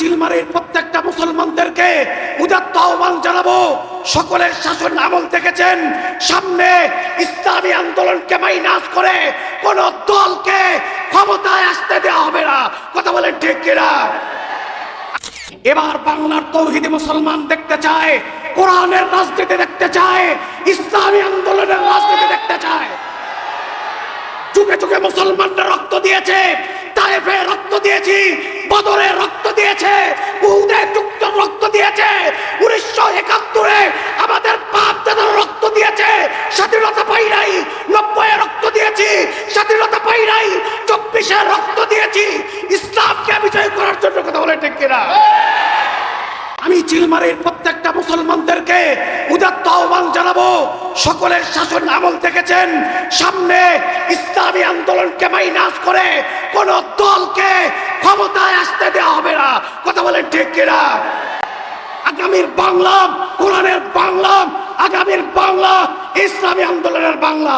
চিলমারির প্রত্যেকটা মুসলমানদেরকে উদাত্ত আহ্বান জানাব। সকলের শাসন আমল দেখেছেন। সামনে ইসলামী আন্দোলনকে মাইনাস করে কোন দলকে ক্ষমতায় আসতে দেওয়া হবে না। কথা বলেন ঠিক কিনা? এবার বাংলার তৌহিদি মুসলমান দেখতে চায়, কোরআনের রাজনীতি দেখতে চায়, ইসলামী আন্দোলনের রাজনীতি দেখতে চায়। যুগে যুগে মুসলমানরা রক্ত দিয়েছে, তায়েফে রক্ত দিয়েছি, বদরে রক্ত দিয়েছে উহুদে যুক্ত রক্ত দিয়েছে উনিশশো একাত্তরে আমাদের বাপ দাদার রক্ত দিয়েছে স্বাধীনতা পাই নাই নব্বই রক্ত দিয়েছি স্বাধীনতা পাই নাই চব্বিশে রক্ত দিয়েছি। ইসলামকে বিজয় করার জন্য কথা বলে, ঠিক কিনা? আমি চিলমারির প্রত্যেকটা মুসলমানদেরকে উদাত্ত আহ্বান জানাব। সকলের শাসন আমল দেখেছেন। সামনে ইসলামী আন্দোলনকে মাইনাস করে কোন দলকে ক্ষমতায় আসতে দেওয়া হবে না। কথা বলেন, ঠিক কিনা? আগামীর বাংলা, কোরআনের বাংলা, আগামীর বাংলা, ইসলামী আন্দোলনের বাংলা।